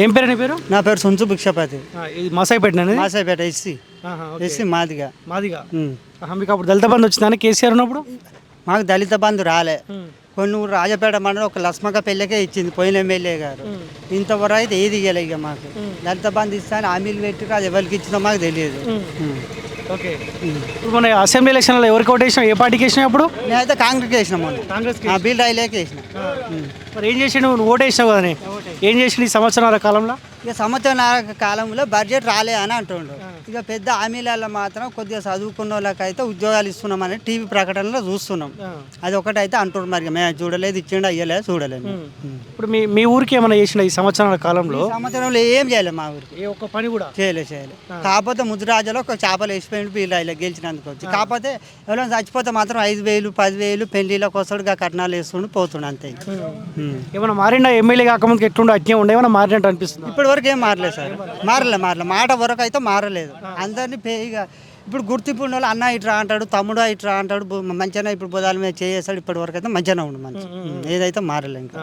ఏం పేరు నీ పేరు? నా పేరు సొంచు భిక్షపతి. ఇది మసాయిపేట మాసాపేట ఎస్సీ. ఎస్సీ మాదిగా. మాదిగా? మీకు అప్పుడు దళిత బంధు వచ్చిందని కేసీఆర్ ఉన్నప్పుడు? మాకు దళిత బంధు రాలే. కొన్ని ఊరు రాజపేట మండలం ఒక లస్మక పెళ్ళకే ఇచ్చింది పోయిన ఎమ్మెల్యే గారు. ఇంతవరకు అయితే ఏది ఇవ్వలే ఇక మాకు. దళిత బంధు ఇస్తాను హామీలు పెట్టి అది ఎవరికి ఇచ్చిందో మాకు తెలియదు. ఓకే. ఇప్పుడు మన అసెంబ్లీ ఎలక్షన్లో ఎవరికి ఓటు వేసినావు ఏ పార్టీకి వేసినావు అప్పుడు నేనైతే కాంగ్రెస్ వేసిన మొన్న. కాంగ్రెస్ ఆ బిల్ రైలేకి వేసిన. మరి ఏం చేసిండు? నువ్వు ఓటు వేసినావు కదనే. ఏం చేసిండు ఈ సంవత్సరాల కాలంలో? ఇక సంవత్సరం కాలంలో బడ్జెట్ రాలే అని అంటుండు. ఇక పెద్ద హామీలలో మాత్రం కొద్దిగా చదువుకున్న వాళ్ళకైతే ఉద్యోగాలు ఇస్తున్నామని టీవీ ప్రకటనలో చూస్తున్నాం. అది ఒకటైతే అంటున్నారు మరి మేము చూడలేదు ఇచ్చిండు అయ్యలేదు చూడలేదు. ఇప్పుడు మీ మీ ఊరికి ఏమైనా చేసిన ఈ సంవత్సరాల కాలంలో? సంవత్సరంలో ఏం చేయలేదు మా ఊరికి. ఏ ఒక్క పని కూడా? చేయలే చేయలే. కాకపోతే ముద్రాజలో ఒక చేపలు వేసిపోయింది వీళ్ళు ఇలా గెలిచినందుకు వచ్చి. కాకపోతే ఎవరైనా చచ్చిపోతే మాత్రం ఐదు వేలు పదివేలు పెళ్ళిళ్ళకి వస్తాడు ఇక కట్నాలు వేస్తుండు పోతుండు అంతే. ఏమైనా మారిండా? ఎమ్మెల్యే కాకముందుకు ఎట్లుండే? అజ్ఞం ఉండే ఏమైనా మారినట్టు అనిపిస్తుంది? ఇప్పటి వరకు ఏం మారలేదు సార్. మారలే మారలే. మాట వరకు అయితే మారలేదు. అందరినీ పే ఇక ఇప్పుడు గుర్తింపు ఉన్న వాళ్ళు అన్న ఇట్రా అంటాడు తమ్ముడు ఇట్రా అంటాడు మంచిగానే ఇప్పుడు బుధాల మీద చేసాడు ఇప్పటి వరకు అయితే మంచిగానే ఉండు మంచి ఏదైతే మారలే ఇంకా.